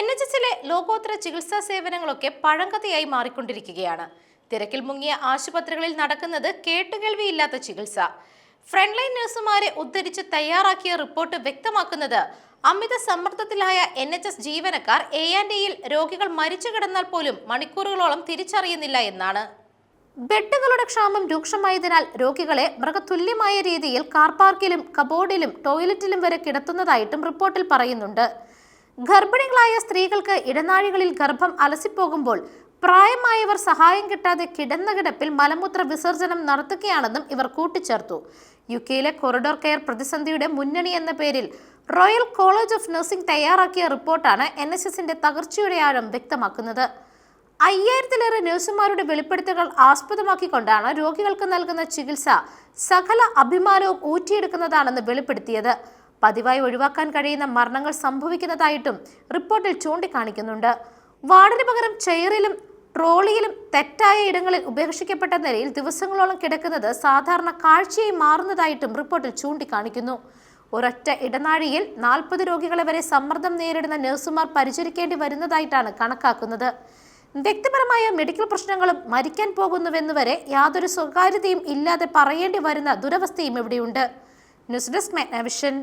N H എസിലെ ലോകോത്തര ചികിത്സാ സേവനങ്ങളൊക്കെ പഴങ്കഥയായി മാറിക്കൊണ്ടിരിക്കുകയാണ്. തിരക്കിൽ മുങ്ങിയ ആശുപത്രികളിൽ നടക്കുന്നത് കേട്ടുകേൾവിയില്ലാത്ത ചികിത്സ. ഫ്രണ്ട്ലൈൻ നഴ്സുമാരെ ഉദ്ധരിച്ച് തയ്യാറാക്കിയ റിപ്പോർട്ട് വ്യക്തമാക്കുന്നത് അമിത സമ്മർദ്ദത്തിലായ എൻ എച്ച് എസ് ജീവനക്കാർ എ ആൻഡ് ഇയിൽ രോഗികൾ മരിച്ചു കിടന്നാൽ പോലും മണിക്കൂറുകളോളം തിരിച്ചറിയുന്നില്ല എന്നാണ്. ബെഡുകളുടെ ക്ഷാമം രൂക്ഷമായതിനാൽ രോഗികളെ മൃഗതുല്യമായ രീതിയിൽ കാർ പാർക്കിലും കബോർഡിലും ടോയ്ലറ്റിലും വരെ കിടത്തുന്നതായിട്ടും റിപ്പോർട്ടിൽ പറയുന്നുണ്ട്. ഗർഭിണികളായ സ്ത്രീകൾക്ക് ഇടനാഴികളിൽ ഗർഭം അലസിപ്പോകുമ്പോൾ പ്രായമായവർ സഹായം കിട്ടാതെ കിടന്ന കിടപ്പിൽ മലമൂത്ര വിസർജനം നടത്തുകയാണെന്നും ഇവർ കൂട്ടിച്ചേർത്തു. യു കെയിലെ കൊറിഡോർ കെയർ പ്രതിസന്ധിയുടെ മുന്നണി എന്ന പേരിൽ റോയൽ കോളേജ് ഓഫ് നഴ്സിംഗ് തയ്യാറാക്കിയ റിപ്പോർട്ടാണ് എൻ എസ് എസിന്റെ തകർച്ചയുടെ ആഴം വ്യക്തമാക്കുന്നത്. അയ്യായിരത്തിലേറെ നഴ്സുമാരുടെ വെളിപ്പെടുത്തലുകൾ ആസ്പദമാക്കിക്കൊണ്ടാണ് രോഗികൾക്ക് നൽകുന്ന ചികിത്സ സകല അഭിമാനവും ഊറ്റിയെടുക്കുന്നതാണെന്ന് വെളിപ്പെടുത്തിയത്. പതിവായി ഒഴിവാക്കാൻ കഴിയുന്ന മരണങ്ങൾ സംഭവിക്കുന്നതായിട്ടും റിപ്പോർട്ടിൽ ചൂണ്ടിക്കാണിക്കുന്നുണ്ട്. വാർഡിന് പകരം ചെയറിലും ട്രോളിയിലും തെറ്റായ ഇടങ്ങളിൽ ഉപേക്ഷിക്കപ്പെട്ട നിലയിൽ ദിവസങ്ങളോളം കിടക്കുന്നത് സാധാരണ കാഴ്ചയായി മാറുന്നതായിട്ടും റിപ്പോർട്ടിൽ ചൂണ്ടിക്കാണിക്കുന്നു. ഒരൊറ്റ ഇടനാഴിയിൽ നാൽപ്പത് രോഗികളെ വരെ സമ്മർദ്ദം നേരിടുന്ന നഴ്സുമാർ പരിചരിക്കേണ്ടി വരുന്നതായിട്ടാണ് കണക്കാക്കുന്നത്. വ്യക്തിപരമായ മെഡിക്കൽ പ്രശ്നങ്ങളും മരിക്കാൻ പോകുന്നുവെന്നുവരെ യാതൊരു സ്വകാര്യതയും ഇല്ലാതെ പറയേണ്ടി വരുന്ന ദുരവസ്ഥയും ഇവിടെയുണ്ട്. News desk Magna Vision.